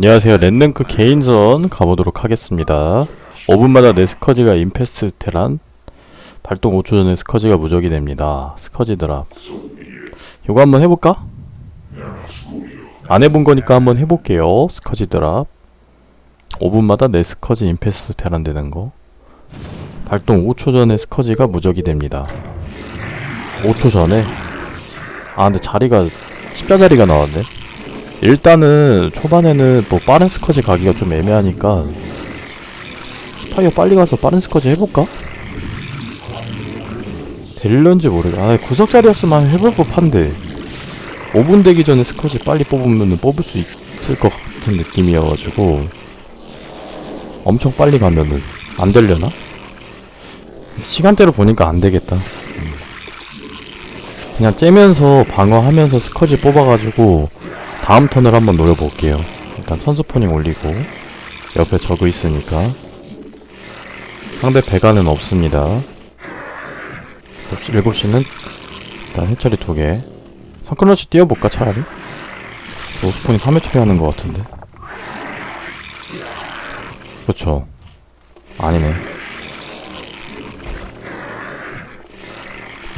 안녕하세요. 랜랭크 개인전 가보도록 하겠습니다. 5분마다 내 스커지가 임페스트 테란 발동 5초 전에 스커지가 무적이 됩니다. 스커지 드랍. 이거 한번 해볼까? 안 해본 거니까 한번 해볼게요. 스커지 드랍. 5분마다 내 스커지 임페스트 테란 되는 거. 발동 5초 전에 스커지가 무적이 됩니다. 5초 전에? 아 근데 자리가 십자자리가 나왔네. 일단은 초반에는 뭐 빠른 스커지 가기가 좀 애매하니까 스파이어 빨리 가서 빠른 스커지 해볼까? 될런지 모르겠. 아 구석자리였으면 해볼 법한데 5분 되기 전에 스커지 빨리 뽑으면 뽑을 수 있을 것 같은 느낌이어가지고 엄청 빨리 가면은 안 되려나? 시간대로 보니까 안 되겠다. 음. 그냥 째면서 방어하면서 스커지 뽑아가지고 다음 턴을 한번 노려볼게요. 일단 선수 포닝 올리고 옆에 저그 있으니까. 상대 배가는 없습니다. 7시는 일단 해처리 2개. 선크러시 띄워볼까 차라리? 로스폰이 3회 처리하는 것 같은데. 그렇죠 아니네.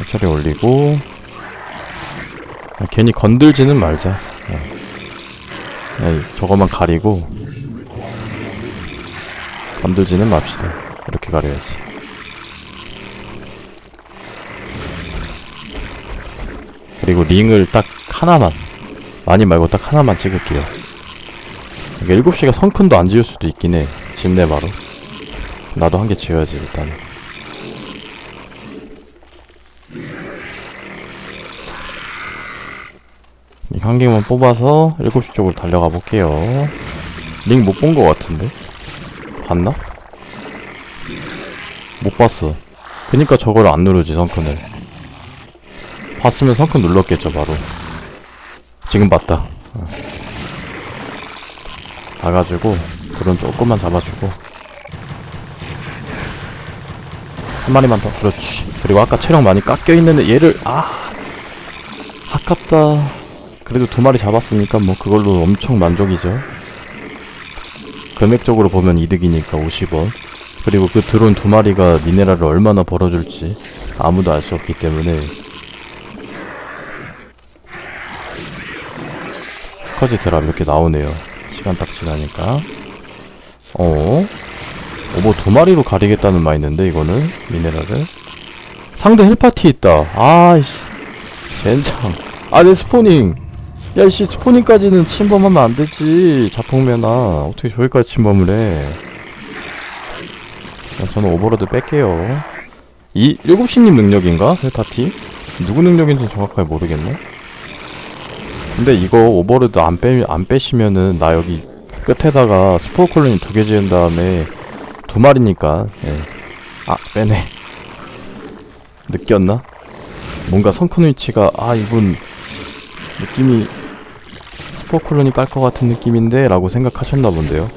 해처리 올리고. 아, 괜히 건들지는 말자 야, 저거만 가리고 건들지는 맙시다. 이렇게 가려야지. 그리고 링을 딱 하나만 많이 말고 딱 하나만 찍을게요. 이게 7시가 성큰도 안 지울 수도 있긴 해. 집내 바로. 나도 한 개 지어야지 일단은. 한 개만 뽑아서 7시 쪽으로 달려가 볼게요. 링 못본거 같은데? 봤나? 못 봤어. 그니까 저걸 안 누르지, 성큰을. 봤으면 성큰 눌렀겠죠, 바로. 지금 봤다. 어. 봐가지고, 드론 조금만 잡아주고. 한 마리만 더. 그렇지. 그리고 아까 체력 많이 깎여있는데 얘를, 아! 아깝다. 그래도 두 마리 잡았으니까 뭐 그걸로 엄청 만족이죠. 금액적으로 보면 이득이니까 50원. 그리고 그 드론 두 마리가 미네랄을 얼마나 벌어줄지 아무도 알 수 없기 때문에 스커지 드랍 이렇게 나오네요. 시간 딱 지나니까. 어? 오버 두 마리로 가리겠다는 마인드인데 이거는 미네랄을 상대 헬파티 있다. 아이씨 젠장. 아내 스포닝. 야이씨 스포닝까지는 침범하면 안 되지 자폭매나 어떻게 저기까지 침범을 해 야, 저는 오버로드 뺄게요 이 7시님 능력인가? 헬파티? 누구 능력인지 정확하게 모르겠네 근데 이거 오버로드 안, 빼, 안 빼시면은 나 여기 끝에다가 스포 콜로니 두개 지은 다음에 두 마리니까 예. 아 빼네 느꼈나? 뭔가 성큰 위치가 아 이분 느낌이 콜로니 깔것 같은 느낌인데 라고 생각하셨나 본데요.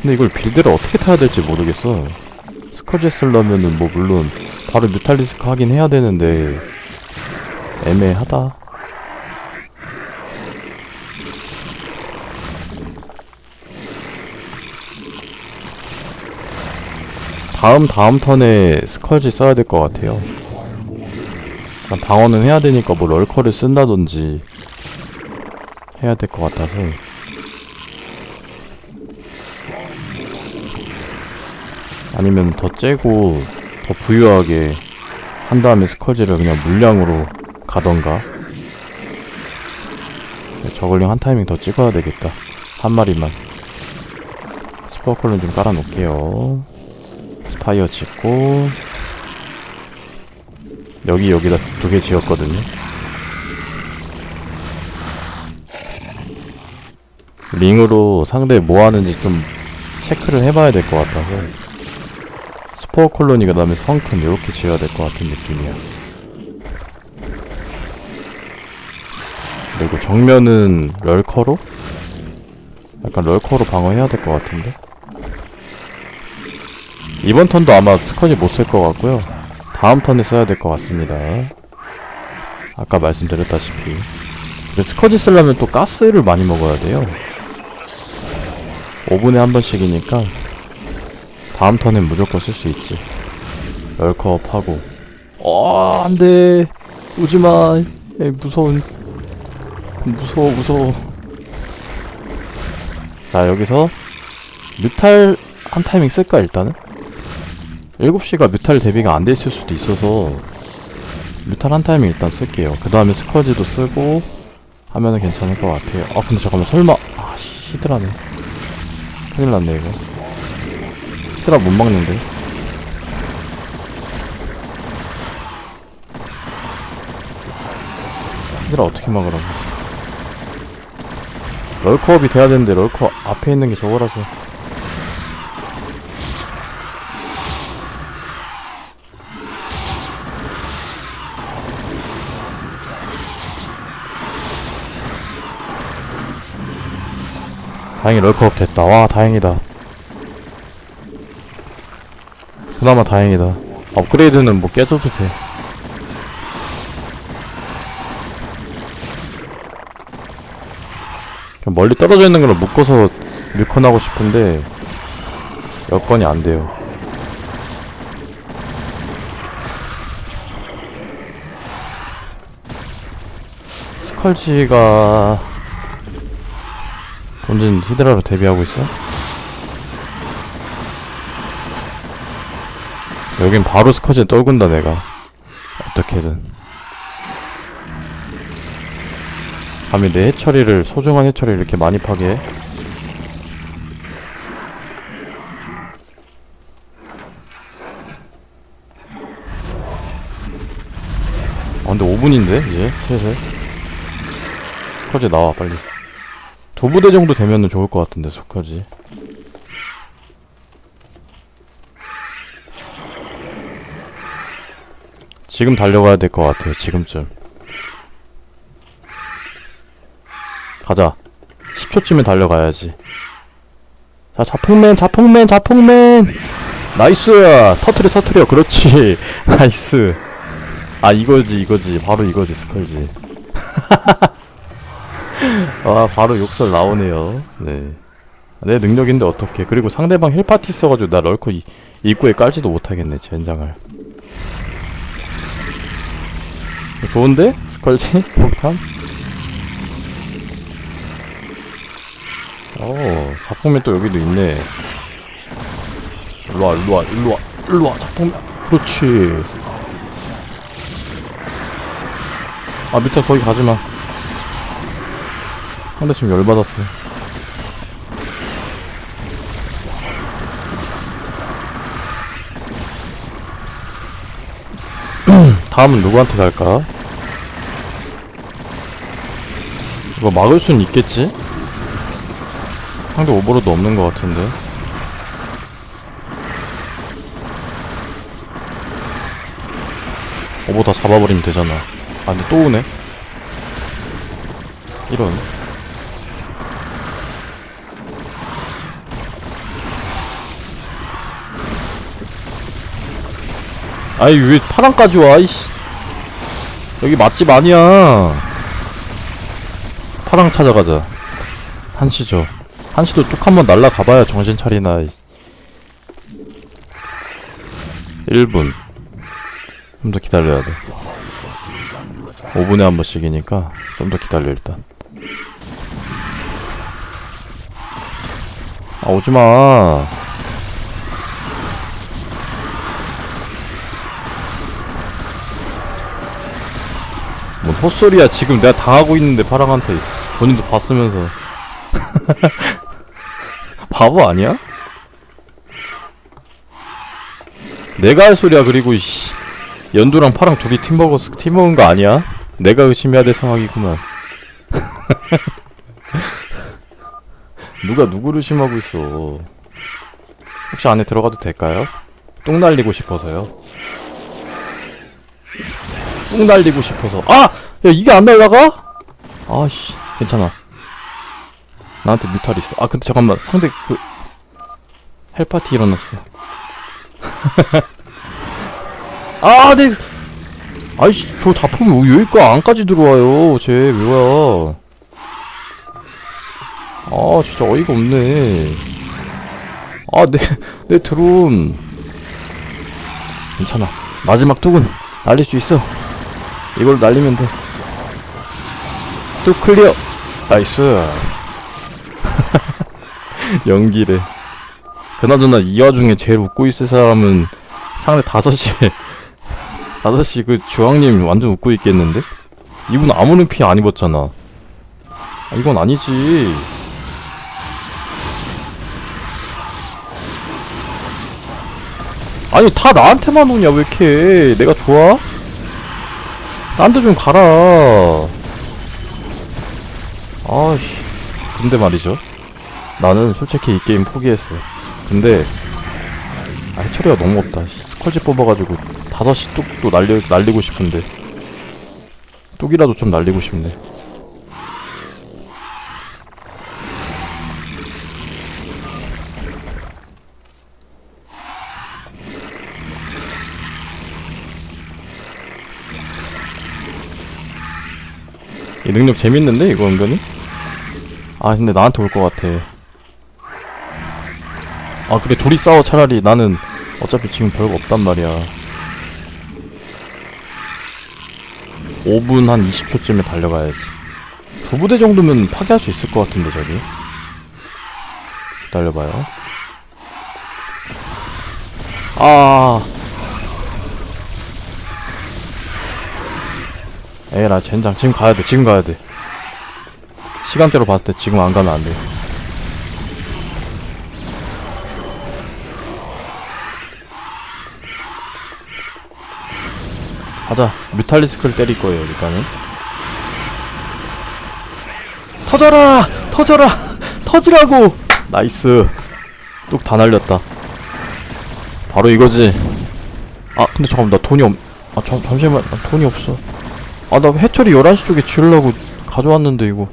근데 이걸 빌드를 어떻게 타야 될지 모르겠어. 스커지 쓰려면은 뭐 물론 바로 뮤탈리스크 하긴 해야 되는데 애매하다. 다음 다음 턴에 스컬지 써야 될 것 같아요 일단 방어는 해야 되니까 뭐 럴커를 쓴다든지 해야 될 것 같아서. 아니면 더 째고 더 부유하게 한 다음에 스컬지를 그냥 물량으로 가던가? 저글링 한 타이밍 더 찍어야 되겠다. 한 마리만. 스포컬은 좀 깔아놓을게요. 스파이어 찍고 여기 여기다 두 개 지었거든요. 링으로 상대 뭐 하는지 좀 체크를 해봐야 될 것 같아서 스포어 콜로니 그 다음에 성큰 이렇게 지어야 될 것 같은 느낌이야. 그리고 정면은 럴커로? 약간 럴커로 방어해야 될 것 같은데? 이번 턴도 아마 스커지 못 쓸 것 같고요. 다음 턴에 써야 될 것 같습니다. 아까 말씀드렸다시피. 스커지 쓰려면 또 가스를 많이 먹어야 돼요. 5분에 한 번씩이니까 다음 턴엔 무조건 쓸 수 있지. 럴컵 하고. 어 안돼. 오지마. 에이, 무서운. 무서워 무서워. 자 여기서 뮤탈 한 타이밍 쓸까 일단은 7시가 뮤탈 대비가 안 돼 있을 수도 있어서 뮤탈 한 타이밍 일단 쓸게요. 그 다음에 스커지도 쓰고 하면은 괜찮을 것 같아요. 아 근데 잠깐만 설마 아 씨, 히드라네. 큰일 났네 이거. 히드라 못 막는데. 히드라 어떻게 막으라고 럴커업이 돼야 되는데 럴커 앞에 있는 게 저거라서 다행히 럴커업 됐다. 와 다행이다. 그나마 다행이다. 업그레이드는 뭐 깨져도 돼. 멀리 떨어져 있는 걸로 묶어서 뮤컨하고 싶은데 여건이 안 돼요. 스컬지가 본진 히드라로 데뷔하고 있어? 여긴 바로 스커지에 떨군다 내가. 어떻게든. 감히 내 해처리를 소중한 해처리를 이렇게 많이 파괴해? 아 근데 5분인데 이제? 슬슬? 스커지 나와 빨리 두 부대 정도 되면은 좋을 것 같은데 스커지. 지금 달려가야 될 것 같아요 지금쯤. 가자. 10초쯤에 달려가야지. 자 자폭맨 자폭맨 자폭맨! 나이스! 터트려 터트려. 그렇지. 나이스. 아 이거지 이거지. 바로 이거지 스컬지 아 바로 욕설 나오네요. 네 내 능력인데 어떻게 그리고 상대방 힐파티 써가지고 나 럴커 이, 입구에 깔지도 못하겠네 젠장을. 좋은데? 스컬지? 폭탄? 어 자폭맨 또 여기도 있네. 일로와 일로와 일로와 일로와 자폭맨 그렇지. 아 밑에 거기 가지마 상대 지금 열받았어 다음은 누구한테 갈까? 이거 막을 순 있겠지? 상대 오버로드 없는 것 같은데. 오버 다 잡아버리면 되잖아. 아 근데 또 오네? 이런 아이 왜 파랑까지 와 이씨. 여기 맛집 아니야. 파랑 찾아가자. 한시죠. 한시도 쭉 한번 날라가봐야 정신 차리나 이. 1분. 좀 더 기다려야 돼. 5분에 한 번씩이니까 좀 더 기다려 일단. 아 오지마 헛소리야 지금 내가 당하고 있는데 파랑한테 본인도 봤으면서 바보 아니야? 내가 할 소리야 그리고 씨 연두랑 파랑 둘이 팀 먹었 팀 먹은 거 아니야? 내가 의심해야 될 상황이구만 누가 누구를 의심하고 있어 혹시 안에 들어가도 될까요? 똥 날리고 싶어서요 똥 날리고 싶어서 아! 야 이게 안 날라가? 아씨 괜찮아. 나한테 뮤탈 있어. 아 근데 잠깐만. 상대 그 헬파티 일어났어. 아네. 아이씨 저 자폭이 왜 여기까 안까지 들어와요? 쟤 왜와? 아 진짜 어이가 없네. 아내 내 드론. 괜찮아. 마지막 뚝은 날릴 수 있어. 이걸 날리면 돼 뚝 클리어. 나이스. 연기래 그나저나 이 와중에 제일 웃고 있을 사람은 상대 다섯시 다섯시 그 주황님 완전 웃고 있겠는데? 이분 아무런 피안 입었잖아. 아, 이건 아니지. 아니 다 나한테만 오냐 왜 이렇게? 내가 좋아? 딴 데 좀 가라 아씨. 근데 말이죠. 나는 솔직히 이 게임 포기했어 근데 아 해처리가 너무 없다. 씨, 스컬지 뽑아가지고 다섯시 뚝도 날리, 날리고 싶은데. 뚝이라도 좀 날리고 싶네. 이 능력 재밌는데 이거 은근히? 아 근데 나한테 올 것 같아. 아 그래 둘이 싸워 차라리. 나는 어차피 지금 별거 없단 말이야. 5분 한 20초쯤에 달려가야지. 두 부대 정도면 파괴할 수 있을 것 같은데 저기? 기다려봐요. 아. 에라 젠장. 지금 가야돼 지금 가야돼 시간대로 봤을 때 지금 안 가면 안 돼 가자. 뮤탈리스크를 때릴 거예요 일단은. 터져라! 터져라! 터지라고! 나이스. 뚝 다 날렸다. 바로 이거지. 아 근데 잠깐만 나 돈이 없.. 아 잠, 잠시만 나 돈이 없어. 아 나 해철이 11시 쪽에 지으려고 가져왔는데 이거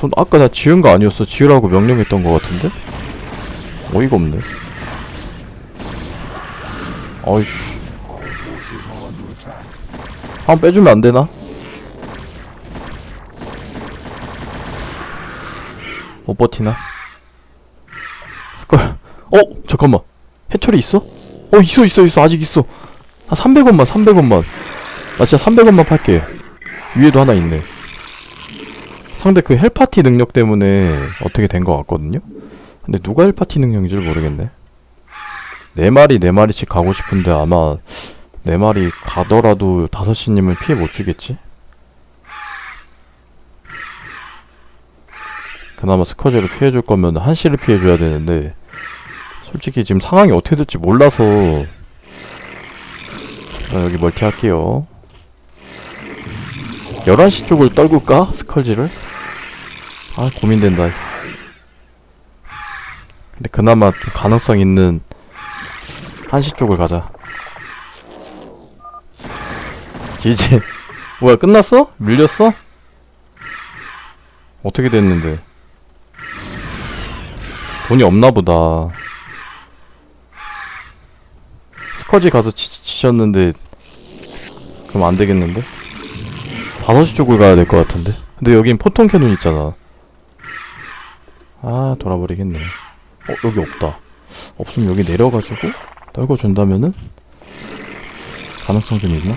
돈 아까 나 지은 거 아니었어? 지으라고 명령했던 거 같은데? 어이가 없네. 아이씨. 한번 빼주면 안 되나? 못 버티나? 스컬 어? 잠깐만. 해철이 있어? 어 있어 있어 있어. 아직 있어. 한 300원만 300원만. 나 진짜 300원만 팔게. 위에도 하나 있네 상대 그 헬파티 능력 때문에 어떻게 된 것 같거든요 근데 누가 헬파티 능력인지 모르겠네 네 마리 네 마리씩 가고 싶은데 아마 네 마리 가더라도 다섯 시님을 피해 못 주겠지? 그나마 스커지를 피해줄 거면 한시를 피해줘야 되는데 솔직히 지금 상황이 어떻게 될지 몰라서 자, 여기 멀티 할게요 11시 쪽을 떨굴까? 스컬지를? 아 고민된다. 근데 그나마 좀 가능성 있는 한시 쪽을 가자. 지지. 뭐야 끝났어? 밀렸어? 어떻게 됐는데? 돈이 없나보다. 스커지 가서 치, 치셨는데 그럼 안되겠는데? 5시 쪽을 가야 될 것 같은데? 근데 여긴 포통 캐논 있잖아 아 돌아버리겠네. 어 여기 없다. 없으면 여기 내려가지고 떨궈준다면은 가능성 좀 있나?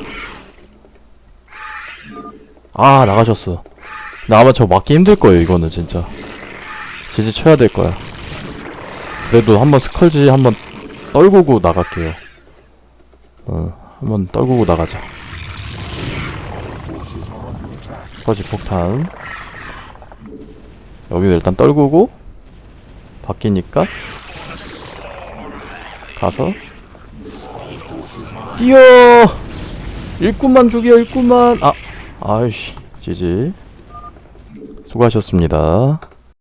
아 나가셨어. 나 아마 저 맞기 힘들 거예요 이거는 진짜. 지지 쳐야 될 거야. 그래도 한번 스컬지 한번 떨구고 나갈게요. 어 한번 떨구고 나가자. 스컬지 폭탄 여기도 일단 떨구고 바뀌니까 가서 뛰어! 일꾼만 죽여 일꾼만! 아 아이씨 지지. 수고하셨습니다